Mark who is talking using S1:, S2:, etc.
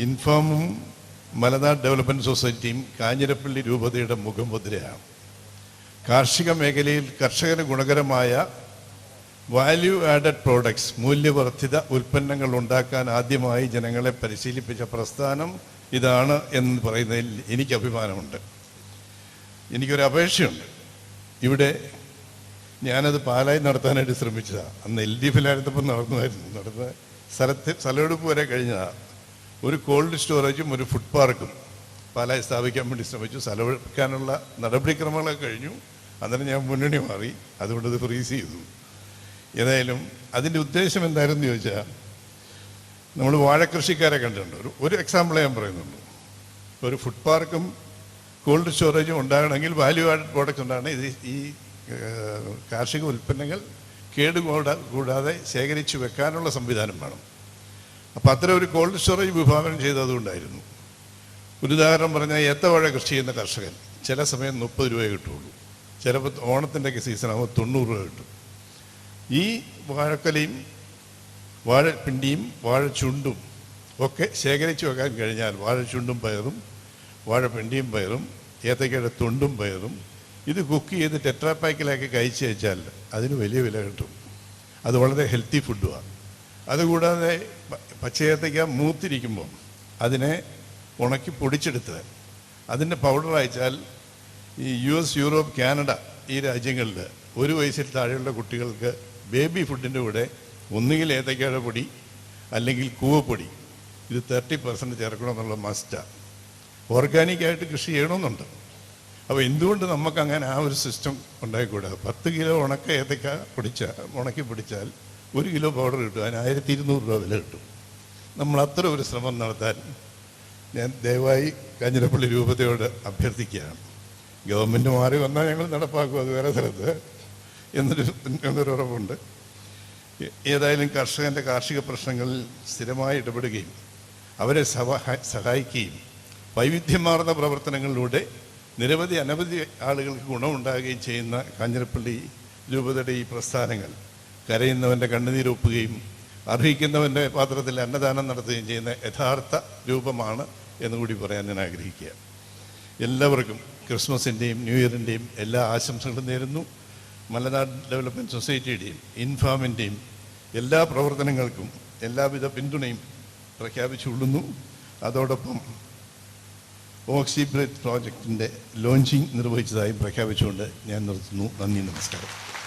S1: ഇൻഫോമും മലനാട് development സൊസൈറ്റിയും Kanjirappally രൂപതയുടെ മുഖമുദ്രയാണ്. കാർഷിക മേഖലയിൽ കർഷകന് ഗുണകരമായ വാല്യൂ ആഡഡ് പ്രോഡക്ട്സ് മൂല്യവർദ്ധിത ഉൽപ്പന്നങ്ങൾ ഉണ്ടാക്കാൻ ആദ്യമായി ജനങ്ങളെ പരിശീലിപ്പിച്ച പ്രസ്ഥാനം ഇതാണ് എന്ന് പറയുന്നതിൽ എനിക്ക് അഭിമാനമുണ്ട്. എനിക്കൊരു അപേക്ഷയുണ്ട്. ഇവിടെ ഞാനത് പാലായി നടത്താനായിട്ട് ശ്രമിച്ചതാണ് അന്ന് എൽ ഡി എഫിലായിരുന്നപ്പോൾ നടന്നതായിരുന്നു നടന്ന സ്ഥലത്ത് സ്ഥലമെടുപ്പ് വരെ കഴിഞ്ഞതാണ് ഒരു കോൾഡ് സ്റ്റോറേജും ഒരു ഫുഡ് പാർക്കും പാലായി സ്ഥാപിക്കാൻ വേണ്ടി ശ്രമിച്ചു. സ്ഥലമെടുക്കാനുള്ള നടപടിക്രമങ്ങളൊക്കെ കഴിഞ്ഞു. അന്നേരം ഞാൻ മുന്നണി മാറി. അതുകൊണ്ട് അത് ഫ്രീസ് ചെയ്തു. ഏതായാലും അതിന്റെ ഉദ്ദേശം എന്തായിരുന്നു ചോദിച്ചാൽ നമ്മൾ വാഴക്കൃഷിക്കാരെ കണ്ടിട്ടുണ്ട്. ഒരു ഒരു ഞാൻ പറയുന്നുള്ളൂ. ഒരു ഫുഡ് പാർക്കും കോൾഡ് സ്റ്റോറേജും ഉണ്ടാകണമെങ്കിൽ വാല്യൂ ആഡ് പ്രോഡക്റ്റ് ഉണ്ടാകണം. ഇത് ഈ കാർഷിക ഉൽപ്പന്നങ്ങൾ കേടുകൂടാ കൂടാതെ ശേഖരിച്ചു വെക്കാനുള്ള സംവിധാനം വേണം. അപ്പോൾ അത്തരം ഒരു കോൾഡ് സ്റ്റോറേജ് വിഭാവനം ചെയ്തതുകൊണ്ടായിരുന്നു. ഒരു ഉദാഹരണം പറഞ്ഞാൽ ഏത്തവാഴ കൃഷി ചെയ്യുന്ന കർഷകൻ ചില സമയം മുപ്പത് രൂപയെ കിട്ടുള്ളൂ. ചിലപ്പോൾ ഓണത്തിന്റെ ഒക്കെ സീസൺ ആകുമ്പോൾ തൊണ്ണൂറ് രൂപ കിട്ടും. ഈ വാഴക്കലയും വാഴപ്പിണ്ടിയും വാഴച്ചുണ്ടും ഒക്കെ ശേഖരിച്ചു വെക്കാൻ കഴിഞ്ഞാൽ വാഴച്ചുണ്ടും പയറും വാഴപ്പിണ്ടിയും പയറും ഏത്തക്കയുടെ തൊണ്ടും പയറും ഇത് കുക്ക് ചെയ്ത് ടെട്രാപ്പാക്കിലാക്കി കഴിച്ചു വെച്ചാൽ അതിന് വലിയ വില കിട്ടും. അത് വളരെ ഹെൽത്തി ഫുഡുമാണ് അതുകൂടാതെ പച്ചയത്തേക്ക് മൂത്തിരിക്കുമ്പോൾ അതിനെ ഉണക്കി പൊടിച്ചെടുത്ത് അതിന്റെ പൗഡർ അയച്ചാൽ ഈ യു എസ് യൂറോപ്പ് കാനഡ ഈ രാജ്യങ്ങളിൽ ഒരു വയസ്സിൽ താഴെയുള്ള കുട്ടികൾക്ക് ബേബി ഫുഡിന്റെ കൂടെ ഒന്നുകിൽ ഏത്തയ്ക്കയുടെ പൊടി അല്ലെങ്കിൽ കൂവപ്പൊടി. ഇത് തേർട്ടി പെർസെന്റ് ചേർക്കണമെന്നുള്ള മസ്റ്റാണ് ഓർഗാനിക്കായിട്ട് കൃഷി ചെയ്യണമെന്നുണ്ട്. അപ്പോൾ എന്തുകൊണ്ട് നമുക്കങ്ങനെ ആ ഒരു സിസ്റ്റം ഉണ്ടായിക്കൂടാ? പത്ത് കിലോ ഉണക്ക ഏത്തക്ക പൊടിച്ചാൽ ഉണക്കി പൊടിച്ചാൽ ഒരു കിലോ പൗഡർ കിട്ടും അതിന് ആയിരത്തി ഇരുന്നൂറ് രൂപ വില കിട്ടും. നമ്മൾ അത്ര ഒരു ശ്രമം നടത്താൻ ഞാൻ ദയവായി കാഞ്ഞിരപ്പള്ളി രൂപതയോട് അഭ്യർത്ഥിക്കുകയാണ്. ഗവൺമെന്റ് മാറി വന്നാൽ ഞങ്ങൾ നടപ്പാക്കും അത് വേറെ സ്ഥലത്ത്. എന്നൊരു എന്നൊരു ഉറപ്പുണ്ട്. ഏതായാലും കർഷകന്റെ കാർഷിക പ്രശ്നങ്ങളിൽ സ്ഥിരമായി ഇടപെടുകയും അവരെ സഹാ- സഹായിക്കുകയും വൈവിധ്യമാർന്ന പ്രവർത്തനങ്ങളിലൂടെ നിരവധി അനവധി ആളുകൾക്ക് ഗുണമുണ്ടാകുകയും ചെയ്യുന്ന കാഞ്ഞിരപ്പള്ളി രൂപതയുടെ ഈ പ്രസ്ഥാനങ്ങൾ കരയുന്നവന്റെ കണ്ണുനീരൊപ്പുകയും അർഹിക്കുന്നവന്റെ പാത്രത്തിൽ അന്നദാനം നടത്തുകയും ചെയ്യുന്ന യഥാർത്ഥ രൂപമാണ് എന്നുകൂടി പറയാൻ ഞാൻ ആഗ്രഹിക്കുക. എല്ലാവർക്കും ക്രിസ്മസിന്റെയും ന്യൂ ഇയറിന്റെയും എല്ലാ ആശംസകളും നേരുന്നു. മലനാട് ഡെവലപ്മെന്റ് സൊസൈറ്റിയുടെയും ഇൻഫാമിന്റെയും എല്ലാ പ്രവർത്തനങ്ങൾക്കും എല്ലാവിധ പിന്തുണയും പ്രഖ്യാപിച്ചുകൊള്ളുന്നു. അതോടൊപ്പം ഓക്സി ബ്രെഡ് പ്രോജക്റ്റിന്റെ ലോഞ്ചിങ് നിർവഹിച്ചതായും പ്രഖ്യാപിച്ചുകൊണ്ട് ഞാൻ നിർത്തുന്നു. നന്ദി നമസ്കാരം.